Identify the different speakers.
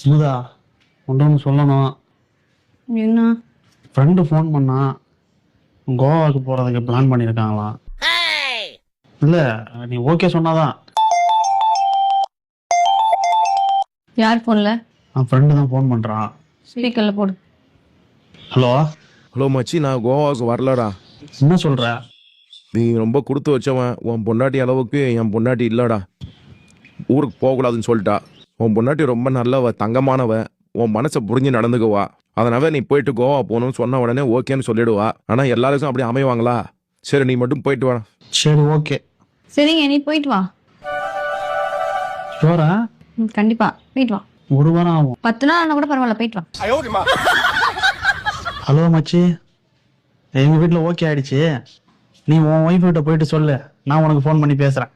Speaker 1: சுமுதா ஒன்று ஒன்று சொல்லணும்.
Speaker 2: என்ன?
Speaker 1: ஃப்ரெண்டு ஃபோன் பண்ணா கோவாவுக்கு போகிறதுக்கு பிளான் பண்ணியிருக்காங்களாம் இல்லை நீ ஓகே சொன்னாதான்.
Speaker 2: யார் போன்ல
Speaker 1: என் ஃப்ரெண்டு தான் ஃபோன் பண்ணுறான்
Speaker 2: ஸ்பீக்கர்ல போடு.
Speaker 1: ஹலோ
Speaker 3: ஹலோ மச்சி நான் கோவாவுக்கு வரலடா.
Speaker 1: என்ன சொல்கிற
Speaker 3: நீ ரொம்ப கொடுத்து வச்சவன் உன் பொண்டாட்டி அளவுக்கு என் பொண்டாட்டி இல்லடா. ஊருக்கு போகக்கூடாதுன்னு சொல்லிட்டா. உன் பொண்டாட்டி ரொம்ப நல்லவ தங்கமானவ உன் மனசை புரிஞ்சு நடந்துக்குவா. அதனால நீ போயிட்டு கோவா போகணும்னு சொன்ன உடனே ஓகேன்னு சொல்லிடுவா. ஆனால் எல்லாருக்கும் அப்படி அமைவாங்களா? சரி நீ மட்டும் போயிட்டு வா
Speaker 1: சரி ஓகே.
Speaker 2: சரிங்க நீ போயிட்டு வா.
Speaker 1: ஷோரா?
Speaker 2: கண்டிப்பா போயிட்டு வா.
Speaker 1: ஒரு வாரம் ஆகும்.
Speaker 2: பத்து நாள் ஆனா கூட பரவாயில்ல போயிட்டு வா.
Speaker 1: ஹலோ மச்சி. எங்கள் வீட்டில் ஓகே ஆயிடுச்சு. நீ உன் ஒய்ஃப் கிட்ட போயிட்டு சொல்லு. நான் உனக்கு ஃபோன் பண்ணி பேசுகிறேன்